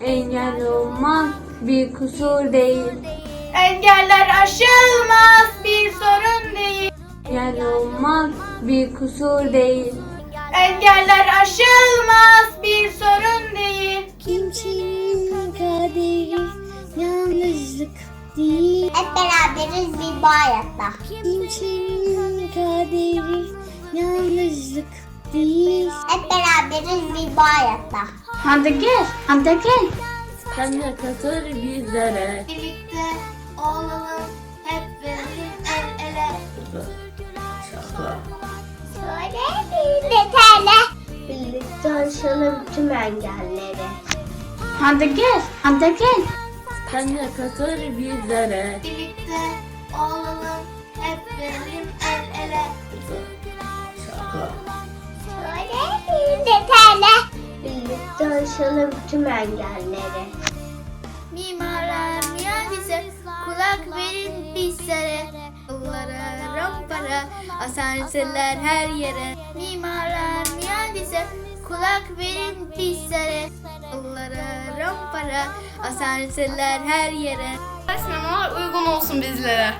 Engel olmak bir kusur değil. Engeller aşılmaz bir sorun değil. Engel olmak bir kusur değil. Engeller aşılmaz bir sorun değil. Kimsenin kaderi yalnızlık değil. Hep beraberiz bir bu hayatta. Kimsenin kaderi yalnızlık değil. Hep beraberiz bir bu hayatta. Hadi gel, hadi gel. Sen de katır bizlere. Birlikte olalım, hep verelim el ele. Şöyle bir detaylı. Birlikte aşalım tüm engelleri. Hadi gel, hadi gel. Sen de katır bizlere. Birlikte olalım, hep verelim el ele. Şöyle aşalım tüm engelleri. Mimarlar mühendisler kulak verin bizlere. Yollara, rampara, asansörler her yere. Mimarlar mühendisler kulak verin bizlere. Yollara, rampara, asansörler her yere. Sinemalar uygun olsun bizlere.